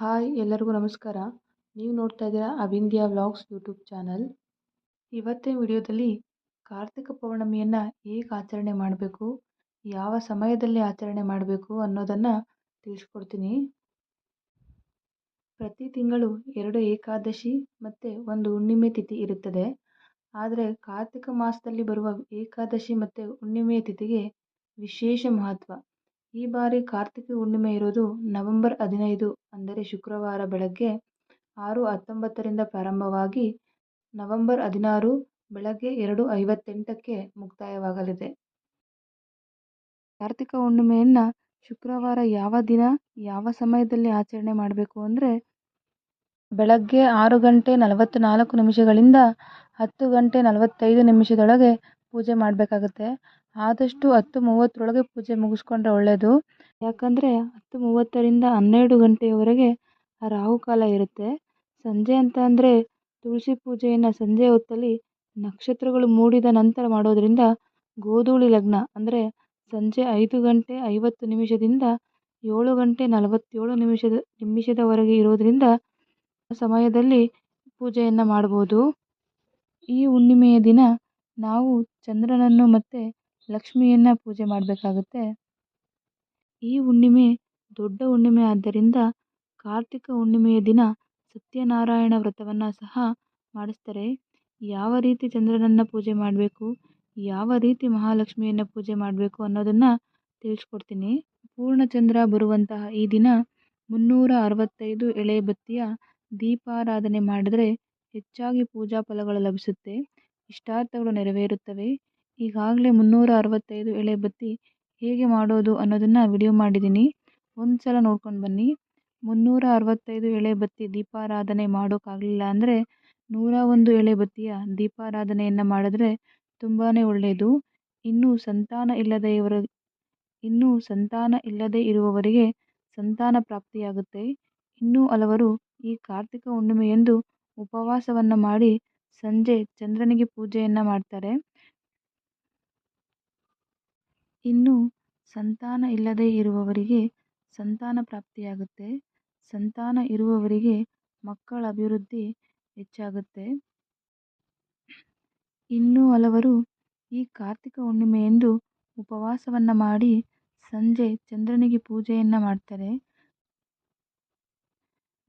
Hi ಎಲ್ಲರಿಗೂ ನಮಸ್ಕಾರ. ನೀವು ನೋಡ್ತಾ ಇದ್ದೀರಾ ಅವಿಂದ್ಯಾ ವ್ಲಾಗ್ಸ್ ಯೂಟ್ಯೂಬ್ ಚಾನಲ್. ಇವತ್ತಿನ ವಿಡಿಯೋದಲ್ಲಿ ಕಾರ್ತಿಕ ಪೌರ್ಣಮಿಯನ್ನು ಹೇಗೆ ಆಚರಣೆ ಮಾಡಬೇಕು, ಯಾವ ಸಮಯದಲ್ಲಿ ಆಚರಣೆ ಮಾಡಬೇಕು ಅನ್ನೋದನ್ನು ತಿಳಿಸ್ಕೊಡ್ತೀನಿ. ಪ್ರತಿ ತಿಂಗಳು ಎರಡು ಏಕಾದಶಿ ಮತ್ತು ಒಂದು ಹುಣ್ಣಿಮೆ ತಿಥಿ ಇರುತ್ತದೆ. ಆದರೆ ಕಾರ್ತಿಕ ಮಾಸದಲ್ಲಿ ಬರುವ ಏಕಾದಶಿ ಮತ್ತು ಹುಣ್ಣಿಮೆಯ ತಿಥಿಗೆ ವಿಶೇಷ ಮಹತ್ವ. ಈ ಬಾರಿ ಕಾರ್ತಿಕ ಹುಣ್ಣಿಮೆ ಇರೋದು ನವೆಂಬರ್ ಹದಿನೈದು, ಅಂದರೆ ಶುಕ್ರವಾರ ಬೆಳಗ್ಗೆ ಆರು ಹತ್ತೊಂಬತ್ತರಿಂದ ಪ್ರಾರಂಭವಾಗಿ ನವೆಂಬರ್ ಹದಿನಾರು ಬೆಳಗ್ಗೆ ಎರಡು ಐವತ್ತೆಂಟಕ್ಕೆ ಮುಕ್ತಾಯವಾಗಲಿದೆ. ಕಾರ್ತಿಕ ಹುಣ್ಣಿಮೆಯನ್ನು ಶುಕ್ರವಾರ ಯಾವ ದಿನ, ಯಾವ ಸಮಯದಲ್ಲಿ ಆಚರಣೆ ಮಾಡಬೇಕು ಅಂದರೆ ಬೆಳಗ್ಗೆ ಆರು ಗಂಟೆ ನಲವತ್ತ್ನಾಲ್ಕು ನಿಮಿಷಗಳಿಂದ ಹತ್ತು ಗಂಟೆ ನಲವತ್ತೈದು ನಿಮಿಷದೊಳಗೆ ಪೂಜೆ ಮಾಡಬೇಕಾಗುತ್ತೆ. ಆದಷ್ಟು ಹತ್ತು ಮೂವತ್ತರೊಳಗೆ ಪೂಜೆ ಮುಗಿಸ್ಕೊಂಡ್ರೆ ಒಳ್ಳೆಯದು ಯಾಕಂದರೆ ಹತ್ತು ಮೂವತ್ತರಿಂದ ಹನ್ನೆರಡು ಗಂಟೆಯವರೆಗೆ ರಾಹುಕಾಲ ಇರುತ್ತೆ. ಸಂಜೆ ಅಂತ ಅಂದರೆ ತುಳಸಿ ಪೂಜೆಯನ್ನು ಸಂಜೆ ಹೊತ್ತಲ್ಲಿ ನಕ್ಷತ್ರಗಳು ಮೂಡಿದ ನಂತರ ಮಾಡೋದರಿಂದ ಗೋಧೂಳಿ ಲಗ್ನ ಅಂದರೆ ಸಂಜೆ ಐದು ಗಂಟೆ ಐವತ್ತು ನಿಮಿಷದಿಂದ ಏಳು ಗಂಟೆ ನಲವತ್ತೇಳು ನಿಮಿಷದ, ನಿಮಿಷದವರೆಗೆ ಇರೋದರಿಂದ ಸಮಯದಲ್ಲಿ ಪೂಜೆಯನ್ನು ಮಾಡ್ಬೋದು. ಈ ಹುಣ್ಣಿಮೆಯ ದಿನ ನಾವು ಚಂದ್ರನನ್ನು ಮತ್ತು ಲಕ್ಷ್ಮಿಯನ್ನು ಪೂಜೆ ಮಾಡಬೇಕಾಗುತ್ತೆ. ಈ ಹುಣ್ಣಿಮೆ ದೊಡ್ಡ ಹುಣ್ಣಿಮೆ ಆದ್ದರಿಂದ ಕಾರ್ತಿಕ ಹುಣ್ಣಿಮೆಯ ದಿನ ಸತ್ಯನಾರಾಯಣ ವ್ರತವನ್ನು ಸಹ ಮಾಡಿಸ್ತಾರೆ. ಯಾವ ರೀತಿ ಚಂದ್ರನನ್ನು ಪೂಜೆ ಮಾಡಬೇಕು, ಯಾವ ರೀತಿ ಮಹಾಲಕ್ಷ್ಮಿಯನ್ನು ಪೂಜೆ ಮಾಡಬೇಕು ಅನ್ನೋದನ್ನು ತಿಳಿಸ್ಕೊಡ್ತೀನಿ. ಪೂರ್ಣಚಂದ್ರ ಬರುವಂತಹ ಈ ದಿನ ಮುನ್ನೂರ ಅರವತ್ತೈದು ಎಳೆ ಬತ್ತಿಯ ದೀಪಾರಾಧನೆ ಮಾಡಿದರೆ ಹೆಚ್ಚಾಗಿ ಪೂಜಾ ಫಲಗಳು ಲಭಿಸುತ್ತೆ. ಇಷ್ಟಾರ್ಥಗಳು ನೆರವೇರುತ್ತವೆ. ಈಗಾಗಲೇ ಮುನ್ನೂರ ಅರವತ್ತೈದು ಎಳೆ ಬತ್ತಿ ಹೇಗೆ ಮಾಡೋದು ಅನ್ನೋದನ್ನು ವಿಡಿಯೋ ಮಾಡಿದ್ದೀನಿ ಒಂದು ಸಲ ನೋಡ್ಕೊಂಡು ಬನ್ನಿ. ಮುನ್ನೂರ ಅರವತ್ತೈದು ಎಳೆ ಬತ್ತಿ ದೀಪಾರಾಧನೆ ಮಾಡೋಕ್ಕಾಗಲಿಲ್ಲ ಅಂದರೆ ನೂರ ಒಂದು ಎಳೆ ಬತ್ತಿಯ ದೀಪಾರಾಧನೆಯನ್ನು ಮಾಡಿದ್ರೆ ತುಂಬಾ ಒಳ್ಳೆಯದು ಇನ್ನೂ ಸಂತಾನ ಇಲ್ಲದೆ ಇವರ, ಇನ್ನೂ ಸಂತಾನ ಇಲ್ಲದೆ ಇರುವವರಿಗೆ ಸಂತಾನ ಪ್ರಾಪ್ತಿಯಾಗುತ್ತೆ. ಇನ್ನೂ ಹಲವರು ಈ ಕಾರ್ತಿಕ ಹುಣ್ಣಿಮೆಯಂದು ಉಪವಾಸವನ್ನು ಮಾಡಿ ಸಂಜೆ ಚಂದ್ರನಿಗೆ ಪೂಜೆಯನ್ನು ಮಾಡ್ತಾರೆ. ಇನ್ನು ಸಂತಾನ ಇಲ್ಲದೆ ಇರುವವರಿಗೆ ಸಂತಾನ ಪ್ರಾಪ್ತಿಯಾಗುತ್ತೆ. ಸಂತಾನ ಇರುವವರಿಗೆ ಮಕ್ಕಳ ಅಭಿವೃದ್ಧಿ ಹೆಚ್ಚಾಗುತ್ತೆ. ಇನ್ನೂ ಹಲವರು ಈ ಕಾರ್ತಿಕ ಹುಣ್ಣಿಮೆಯಂದು ಉಪವಾಸವನ್ನು ಮಾಡಿ ಸಂಜೆ ಚಂದ್ರನಿಗೆ ಪೂಜೆಯನ್ನು ಮಾಡ್ತಾರೆ.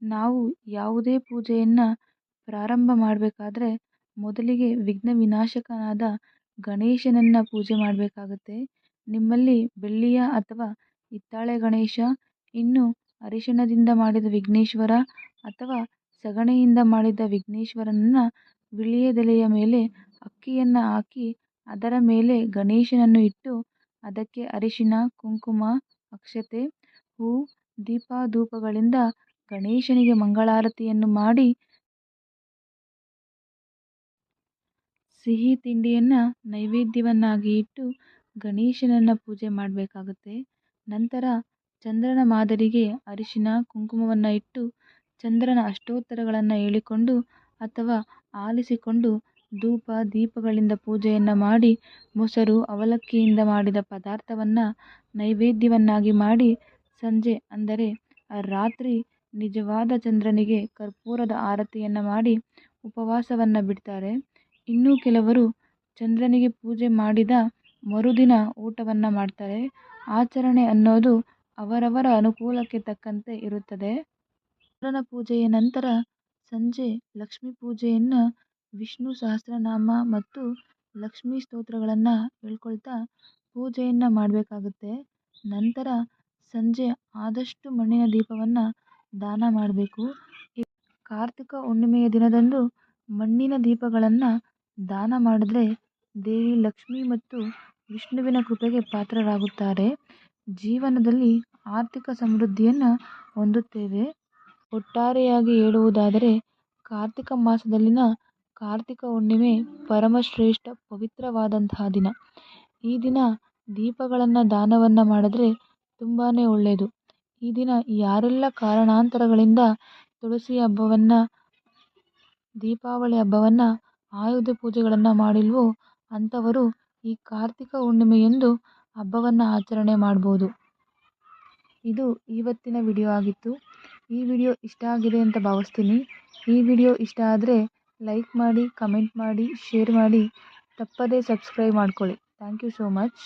ನಾವು ಯಾವುದೇ ಪೂಜೆಯನ್ನು ಪ್ರಾರಂಭ ಮಾಡಬೇಕಾದ್ರೆ ಮೊದಲಿಗೆ ವಿಘ್ನ ವಿನಾಶಕನಾದ ಗಣೇಶನನ್ನು ಪೂಜೆ ಮಾಡಬೇಕಾಗುತ್ತೆ. ನಿಮ್ಮಲ್ಲಿ ಬೆಳ್ಳಿಯ ಅಥವಾ ಹಿತ್ತಾಳೆ ಗಣೇಶ, ಇನ್ನು ಅರಿಶಿಣದಿಂದ ಮಾಡಿದ ವಿಘ್ನೇಶ್ವರ ಅಥವಾ ಸಗಣಿಯಿಂದ ಮಾಡಿದ ವಿಘ್ನೇಶ್ವರನನ್ನು ವೀಳ್ಯದೆಲೆಯ ಮೇಲೆ ಅಕ್ಕಿಯನ್ನು ಹಾಕಿ ಅದರ ಮೇಲೆ ಗಣೇಶನನ್ನು ಇಟ್ಟು ಅದಕ್ಕೆ ಅರಿಶಿಣ, ಕುಂಕುಮ, ಅಕ್ಷತೆ, ಹೂ ದೀಪ ಧೂಪಗಳಿಂದ ಗಣೇಶನಿಗೆ ಮಂಗಳಾರತಿಯನ್ನು ಮಾಡಿ ಸಿಹಿ ತಿಂಡಿಯನ್ನು ನೈವೇದ್ಯವನ್ನಾಗಿ ಇಟ್ಟು ಗಣೇಶನನ್ನು ಪೂಜೆ ಮಾಡಬೇಕಾಗುತ್ತೆ. ನಂತರ ಚಂದ್ರನ ಮಾದರಿಗೆ ಅರಿಶಿನ, ಕುಂಕುಮವನ್ನು ಇಟ್ಟು ಚಂದ್ರನ ಅಷ್ಟೋತ್ತರಗಳನ್ನು ಹೇಳಿಕೊಂಡು ಅಥವಾ ಆಲಿಸಿಕೊಂಡು ಧೂಪ, ದೀಪಗಳಿಂದ ಪೂಜೆಯನ್ನು ಮಾಡಿ ಮೊಸರು, ಅವಲಕ್ಕಿಯಿಂದ ಮಾಡಿದ ಪದಾರ್ಥವನ್ನು ನೈವೇದ್ಯವನ್ನಾಗಿ ಮಾಡಿ ಸಂಜೆ ಅಂದರೆ ರಾತ್ರಿ ನಿಜವಾದ ಚಂದ್ರನಿಗೆ ಕರ್ಪೂರದ ಆರತಿಯನ್ನು ಮಾಡಿ ಉಪವಾಸವನ್ನು ಬಿಡ್ತಾರೆ. ಇನ್ನೂ ಕೆಲವರು ಚಂದ್ರನಿಗೆ ಪೂಜೆ ಮಾಡಿದ ಮರುದಿನ ಊಟವನ್ನು ಮಾಡ್ತಾರೆ. ಆಚರಣೆ ಅನ್ನೋದು ಅವರವರ ಅನುಕೂಲಕ್ಕೆ ತಕ್ಕಂತೆ ಇರುತ್ತದೆ. ಚಂದ್ರನ ಪೂಜೆಯ ನಂತರ ಸಂಜೆ ಲಕ್ಷ್ಮೀ ಪೂಜೆಯನ್ನು ವಿಷ್ಣು ಸಹಸ್ರನಾಮ ಮತ್ತು ಲಕ್ಷ್ಮೀ ಸ್ತೋತ್ರಗಳನ್ನು ಹೇಳ್ಕೊಳ್ತಾ ಪೂಜೆಯನ್ನು ಮಾಡಬೇಕಾಗುತ್ತೆ. ನಂತರ ಸಂಜೆ ಆದಷ್ಟು ಮಣ್ಣಿನ ದೀಪವನ್ನು ದಾನ ಮಾಡಬೇಕು. ಕಾರ್ತಿಕ ಹುಣ್ಣಿಮೆಯ ದಿನದಂದು ಮಣ್ಣಿನ ದೀಪಗಳನ್ನು ದಾನ ಮಾಡಿದ್ರೆ ದೇವಿ ಲಕ್ಷ್ಮಿ ಮತ್ತು ವಿಷ್ಣುವಿನ ಕೃಪೆಗೆ ಪಾತ್ರರಾಗುತ್ತಾರೆ. ಜೀವನದಲ್ಲಿ ಆರ್ಥಿಕ ಸಮೃದ್ಧಿಯನ್ನು ಹೊಂದುತ್ತೇವೆ. ಒಟ್ಟಾರೆಯಾಗಿ ಹೇಳುವುದಾದರೆ, ಕಾರ್ತಿಕ ಮಾಸದಲ್ಲಿನ ಕಾರ್ತಿಕ ಹುಣ್ಣಿಮೆ ಪರಮಶ್ರೇಷ್ಠ ಪವಿತ್ರವಾದಂತಹ ದಿನ. ಈ ದಿನ ದೀಪಗಳನ್ನು ದಾನವನ್ನು ಮಾಡಿದರೆ ತುಂಬಾ ಒಳ್ಳೆಯದು ಈ ದಿನ ಯಾರೆಲ್ಲ ಕಾರಣಾಂತರಗಳಿಂದ ತುಳಸಿ ಹಬ್ಬವನ್ನು, ದೀಪಾವಳಿ ಹಬ್ಬವನ್ನು, ಆಯುಧ ಪೂಜೆಗಳನ್ನು ಮಾಡಿಲ್ವೋ ಅಂಥವರು ಈ ಕಾರ್ತಿಕ ಹುಣ್ಣಿಮೆಯಂದು ಹಬ್ಬವನ್ನು ಆಚರಣೆ ಮಾಡ್ಬೋದು. ಇದು ಇವತ್ತಿನ ವಿಡಿಯೋ ಆಗಿತ್ತು. ಈ ವಿಡಿಯೋ ಇಷ್ಟ ಆಗಿದೆ ಅಂತ ಭಾವಿಸ್ತೀನಿ. ಈ ವಿಡಿಯೋ ಇಷ್ಟ ಆದರೆ ಲೈಕ್ ಮಾಡಿ, ಕಮೆಂಟ್ ಮಾಡಿ, ಶೇರ್ ಮಾಡಿ, ತಪ್ಪದೇ ಸಬ್ಸ್ಕ್ರೈಬ್ ಮಾಡ್ಕೊಳ್ಳಿ. Thank you so much.